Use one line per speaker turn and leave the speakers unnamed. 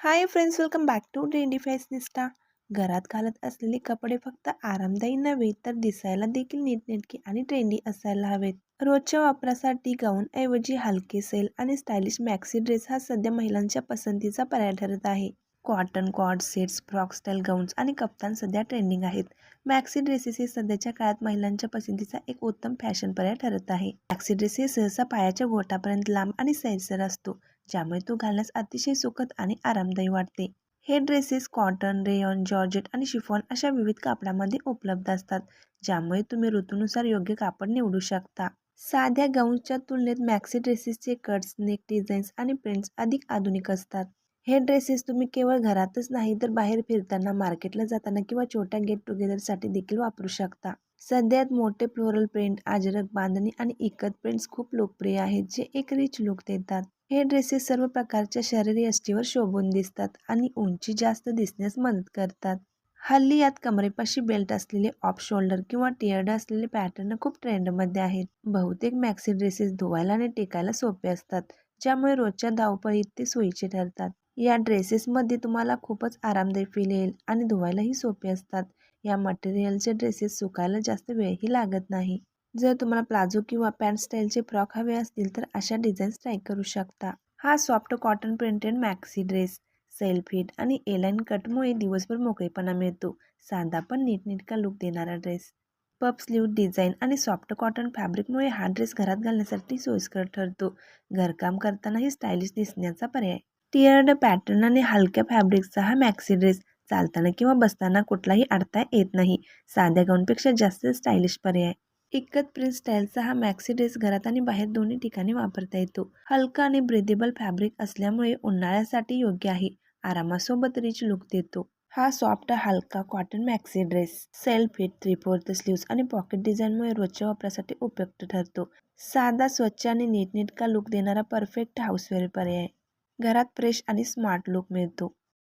Hi friends welcome back to trendy fashionista घरात घालत असलेले कपडे फक्त आरामदायी नव्हे तर दिसायला देखील नीटनेटके आणि ट्रेंडी असायला हवेत. रोजच्या वापरासाठी गाऊनऐवजी हलके सेल आणि स्टायलिश मॅक्सी ड्रेस हा सध्या महिलांच्या पसंतीचा पर्याय ठरत आहे. Cotton cord sets frock style gowns आणि कप्तान सध्या ट्रेंडिंग आहेत. मॅक्सी ड्रेसेस हे सध्याच्या काळात महिलांच्या पसंतीचा एक उत्तम फॅशन पर्याय ठरत आहे. मॅक्सी ड्रेस हे सहसा पायाच्या घोटापर्यंत लांब आणि सैलसर असतो. ज्यामुळे तो घालण्यास अतिशय सुखद आणि आरामदायी वाटते. हे ड्रेसेस कॉटन रेयॉन जॉर्जेट आणि शिफॉन अशा विविध कापडामध्ये उपलब्ध असतात ज्यामुळे तुम्ही ऋतूनुसार योग्य कापड निवडू शकता. साध्या गाऊन्सच्या तुलनेत मॅक्सी ड्रेसेसचे कट्स नेक डिझाईन्स आणि प्रिंट्स अधिक आधुनिक असतात. हे ड्रेसेस तुम्ही केवळ घरातच नाही तर बाहेर फिरताना मार्केटला जाताना किंवा छोट्या गेट टुगेदरसाठी देखील वापरू शकता. सध्यात मोठे फ्लोरल प्रिंट आजरक बांधणी आणि इकत प्रिंट्स खूप लोकप्रिय आहेत जे एक रिच लुक देतात. हे ड्रेसेस सर्व प्रकारच्या शरीर यष्टीवर शोभून दिसतात आणि उंची जास्त दिसण्यास मदत करतात. हल्ली यात कमरेपाशी बेल्ट असलेले ऑफ शोल्डर किंवा टिअर्ड असलेले पॅटर्न खूप ट्रेंडमध्ये आहेत. बहुतेक मॅक्सी ड्रेसेस धुवायला आणि टेकायला सोपे असतात ज्यामुळे रोजच्या धावपळीत ते सोयीचे ठरतात. या ड्रेसेसमध्ये तुम्हाला खूपच आरामदायी फील येईल आणि धुवायलाही सोपे असतात. या मटेरियलचे ड्रेसेस सुकायला जास्त वेळही लागत नाही. जर तुम्हाला प्लाझो किंवा पॅन्ट स्टाईलचे फ्रॉक हवे असतील तर अशा डिझाईन्स ट्राय करू शकता. हा soft cotton printed maxi dress sale fit आणि एलाईन कटमुळे दिवसभर मोकळेपणा मिळतो. साधा पण नीटनेटका लुक देणारा ड्रेस. पप स्लीव डिझाईन आणि सॉफ्ट कॉटन फॅब्रिकमुळे हा ड्रेस घरात घालण्यासाठी सोयीस्कर ठरतो. घरकाम करतानाही स्टायलिश दिसण्याचा पर्याय. टिअर्ड पॅटर्न आणि हलक्या फॅब्रिकचा हा मॅक्सी ड्रेस चालताना किंवा बसताना कुठलाही अडता येत नाही. साध्या गाऊनपेक्षा जास्त स्टायलिश पर्याय. इकत प्रिंट स्टाईलचा हा मॅक्सी ड्रेस घरात आणि बाहेर दोन्ही ठिकाणी वापरता येतो. हलका आणि ब्रिदेबल फॅब्रिक असल्यामुळे उन्हाळ्यासाठी योग्य आहे. आरामासोबत रिच लुक देतो. हा सॉफ्ट हलका cotton maxi dress. Self fit three fourth sleeves आणि पॉकेट डिझाईनमुळे रोजच्या वापरासाठी उपयुक्त ठरतो. साधा स्वच्छ आणि नीटनेटका लुक देणारा परफेक्ट हाऊसवेअर पर्याय. घरात फ्रेश आणि स्मार्ट लुक मिळतो.